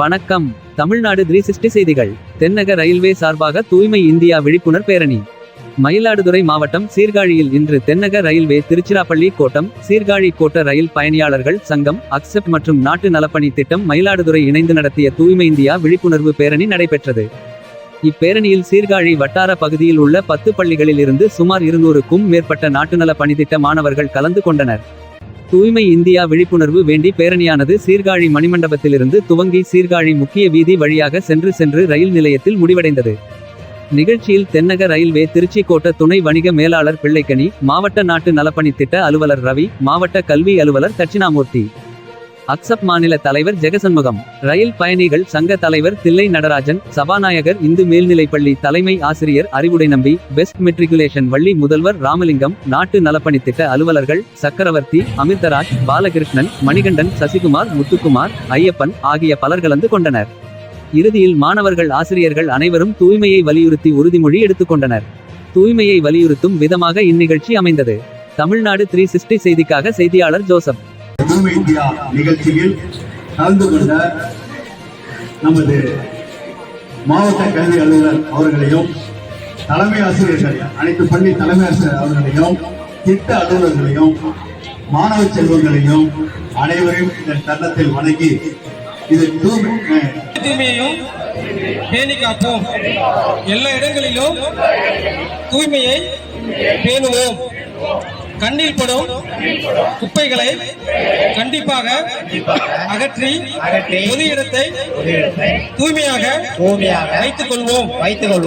வணக்கம். Tamil Nadu three sixty செய்திகள். தென்னக ரயில்வே சார்பாக தூய்மை இந்தியா விழிப்புணர் பேரணி. மயிலாடுதுறை மாவட்டம் சீர்காழியில் இன்று தென்னக ரயில்வே திருச்சிராப்பள்ளி கோட்டம் சீர்காழி கோட்ட ரயில் பயணியாளர்கள் சங்கம் அக்செப்ட் மற்றும் நாட்டு நலப்பணி திட்டம் மயிலாடுதுறை இணைந்து நடத்திய தூய்மை இந்தியா விழிப்புணர்வு பேரணி நடைபெற்றது. இப்பேரணியில் சீர்காழி வட்டார பகுதியில் உள்ள பத்து பள்ளிகளில் இருந்து சுமார் இருநூறுக்கும் மேற்பட்ட நாட்டுநல பணித்திட்ட மாணவர்கள் கலந்து கொண்டனர். தூய்மை இந்தியா விழிப்புணர்வு வேண்டி பேரணியானது சீர்காழி மணிமண்டபத்திலிருந்து துவங்கி சீர்காழி முக்கிய வீதி வழியாக சென்று சென்று ரயில் நிலையத்தில் முடிவடைந்தது. நிகழ்ச்சியில் தென்னக ரயில்வே திருச்சி கோட்ட துணை வணிக மேலாளர் பிள்ளைக்கனி மாவட்ட நாட்டு நலப்பணி திட்ட அலுவலர் ரவி மாவட்ட கல்வி அலுவலர் தட்சிணாமூர்த்தி. அக்சப் மாநில தலைவர் ஜெகசண்முகம். ரயில் பயணிகள் சங்க தலைவர் தில்லை நடராஜன் சபாநாயகர் இந்து மேல்நிலைப்பள்ளி தலைமை ஆசிரியர் அறிவுடை நம்பி பெஸ்ட் மெட்ரிகுலேஷன் வள்ளி முதல்வர் ராமலிங்கம் நாட்டு நலப்பணித்திட்ட அலுவலர்கள் சக்கரவர்த்தி அமிர்தராஜ் பாலகிருஷ்ணன் மணிகண்டன் சசிகுமார் முத்துக்குமார் ஐயப்பன் ஆகிய பலர் கலந்து கொண்டனர். இறுதியில் மாணவர்கள் ஆசிரியர்கள் அனைவரும் தூய்மையை வலியுறுத்தி உறுதிமொழி எடுத்துக்கொண்டனர் தூய்மையை வலியுறுத்தும் விதமாக இந்நிகழ்ச்சி அமைந்தது. தமிழ்நாடு த்ரீ சிக்ஸ்டி செய்திக்காக செய்தியாளர் ஜோசப். தூய்மை இந்தியா நிகழ்ச்சியில் கலந்து கொண்ட நமது மாவட்ட கல்வி அலுவலர் அவர்களையும் தலைமை ஆசிரியர்கள் அனைத்து பள்ளி தலைமை ஆசிரியர் அவர்களையும் திட்ட அலுவலர்களையும் மாணவ செல்வங்களையும் அனைவரையும் இந்த தருணத்தில் வணங்கி இது தூய்மை தூய்மையையும் பேணி காப்போம். எல்லா இடங்களிலும் தூய்மையை பேணுவோம். கண்ணில் படும் குப்பைகளை கண்டிப்பாக அகற்றி பொது இடத்தை தூய்மையாக வைத்துக் கொள்வோம் வைத்துக் கொள்வோம்